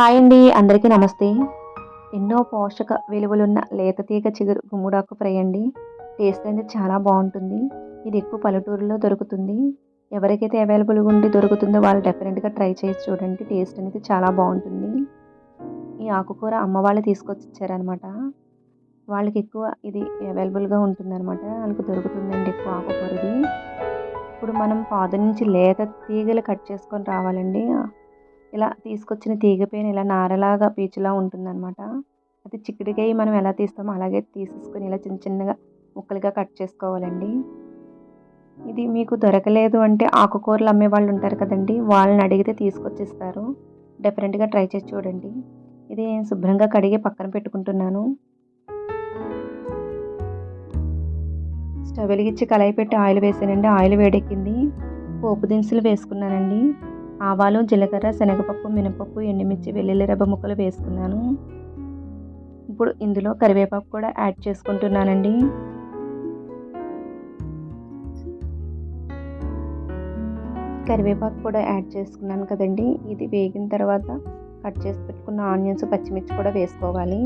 Hi అండి అందరికీ నమస్తే. ఎన్నో పోషక విలువలున్న లేత తీగ చిగురు గుమ్మడాకు ఫ్రై అండి. టేస్ట్ అనేది చాలా బాగుంటుంది. ఇది ఎక్కువ పల్లెటూరులో దొరుకుతుంది. ఎవరికైతే అవైలబుల్గా ఉండి దొరుకుతుందో వాళ్ళు డెఫినెట్గా ట్రై చేసి చూడండి. టేస్ట్ అనేది చాలా బాగుంటుంది. ఈ ఆకుకూర అమ్మ వాళ్ళు తీసుకొచ్చి ఇచ్చారనమాట వాళ్ళకి ఎక్కువ ఇది అవైలబుల్గా ఉంటుందన్నమాట. వాళ్ళకి దొరుకుతుందండి ఎక్కువ ఆకుకూర ఇది. ఇప్పుడు మనం పాదు నుంచి లేత తీగలు కట్ చేసుకొని రావాలండి. ఇలా తీసుకొచ్చిన తీగపైన ఇలా నారలాగా పీచులా ఉంటుందన్నమాట. అది చిక్కుడుకాయ మనం ఎలా తీస్తామో అలాగే తీసేసుకొని ఇలా చిన్న చిన్నగా ముక్కలుగా కట్ చేసుకోవాలండి. ఇది మీకు దొరకలేదు అంటే ఆకుకూరలు అమ్మే వాళ్ళు ఉంటారు కదండి వాళ్ళని అడిగితే తీసుకొచ్చిస్తారు. డెఫినెట్గా ట్రై చేసి చూడండి. ఇది నేను శుభ్రంగా కడిగి పక్కన పెట్టుకుంటున్నాను. స్టవ్ వెలిగించి కళాయి పెట్టి ఆయిల్ వేసానండి. ఆయిల్ వేడెక్కింది. పోపు దినుసులు వేసుకున్నానండి. ఆవాలు జీలకర్ర శనగపప్పు మినపప్పు ఎండుమిర్చి వెల్లుల్లి రబ్బ ముక్కలు వేసుకున్నాను. ఇప్పుడు ఇందులో కరివేపాకు కూడా యాడ్ చేసుకుంటున్నానండి. కరివేపాకు కూడా యాడ్ చేసుకున్నాను కదండి. ఇది వేగిన తర్వాత కట్ చేసి పెట్టుకున్న ఆనియన్స్ పచ్చిమిర్చి కూడా వేసుకోవాలి.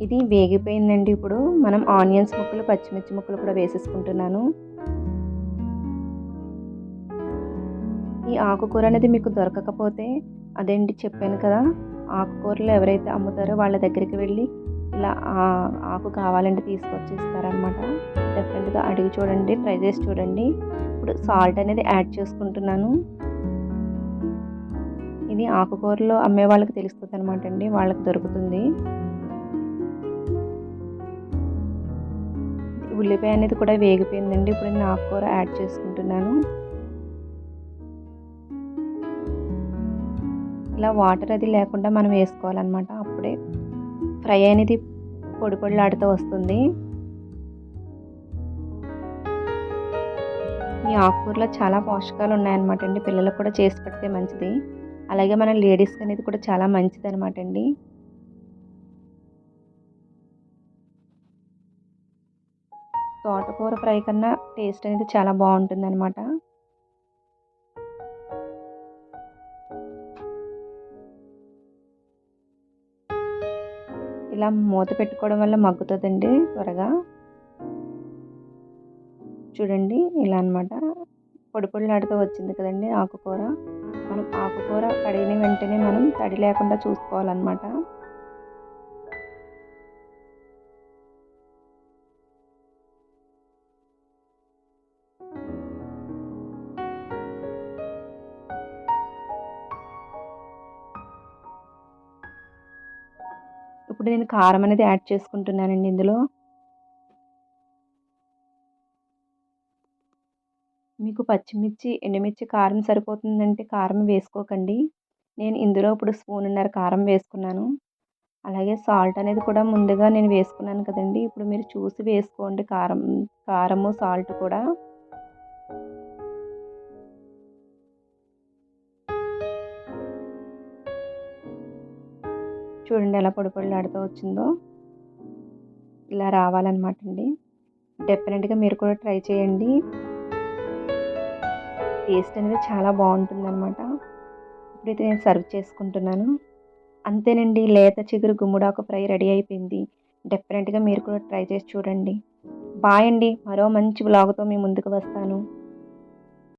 ఇది వేగిపోయిందండి ఇప్పుడు. మనం ఆనియన్స్ ముక్కలు పచ్చిమిర్చి ముక్కలు కూడా వేసేసుకుంటున్నాను. ఈ ఆకుకూర అనేది మీకు దొరకకపోతే అదేంటి చెప్పాను కదా? ఆకుకూరలు ఎవరైతే అమ్ముతారో వాళ్ళ దగ్గరికి వెళ్ళి ఇలా ఆకు కావాలంటే తీసుకొచ్చి ఇస్తారనమాట డెఫినెట్గా అడిగి చూడండి ట్రై చేసి చూడండి. ఇప్పుడు సాల్ట్ అనేది యాడ్ చేసుకుంటున్నాను. ఇది ఆకుకూరలో అమ్మే వాళ్ళకి తెలుస్తుంది అనమాట అండి వాళ్ళకి దొరుకుతుంది. ఉల్లిపాయ అనేది కూడా వేగిపోయిందండి ఇప్పుడు నేను ఆకుకూర యాడ్ చేసుకుంటున్నాను. ఇలా వాటర్ అది లేకుండా మనం వేసుకోవాలన్నమాట. అప్పుడే ఫ్రై అనేది పొడి పొడిలాడుతూ వస్తుంది. ఈ ఆకుకూరలో చాలా పోషకాలు ఉన్నాయన్నమాట అండి. పిల్లలకు కూడా చేసి పెడితే మంచిది. అలాగే మన లేడీస్కి అనేది కూడా చాలా మంచిది అనమాట అండి. తోటకూర ఫ్రై కన్నా టేస్ట్ అనేది చాలా బాగుంటుంది అనమాట ఇలా మూత పెట్టుకోవడం వల్ల మగ్గుతుందండి త్వరగా. చూడండి ఇలా అనమాట పొడి పొడిలాడుతూ వచ్చింది కదండి ఆకుకూర. మనం ఆకుకూర కడిగిన వెంటనే మనం తడి లేకుండా చూసుకోవాలన్నమాట. ఇప్పుడు నేను కారం అనేది యాడ్ చేసుకుంటున్నానండి ఇందులో. మీకు పచ్చిమిర్చి ఎండుమిర్చి కారం సరిపోతుందంటే కారం వేసుకోకండి. నేను ఇందులో ఇప్పుడు స్పూన్నర కారం వేసుకున్నాను. అలాగే సాల్ట్ అనేది కూడా ముందుగా నేను వేసుకున్నాను కదండి. ఇప్పుడు మీరు చూసి వేసుకోండి కారం కారము సాల్ట్ కూడా. చూడండి ఎలా పొడి పొడిలాడుతూ వచ్చిందో. ఇలా రావాలన్నమాట అండి. డెఫినెట్గా మీరు కూడా ట్రై చేయండి. టేస్ట్ అనేది చాలా బాగుంటుందన్నమాట. ఇప్పుడైతే నేను సర్వ్ చేసుకుంటున్నాను. అంతేనండి లేత చిగురు గుమ్మడాకు ఫ్రై రెడీ అయిపోయింది. డెఫినెట్గా మీరు కూడా ట్రై చేసి చూడండి. బాయ్ అండి మరో మంచి బ్లాగ్తో మీ ముందుకు వస్తాను.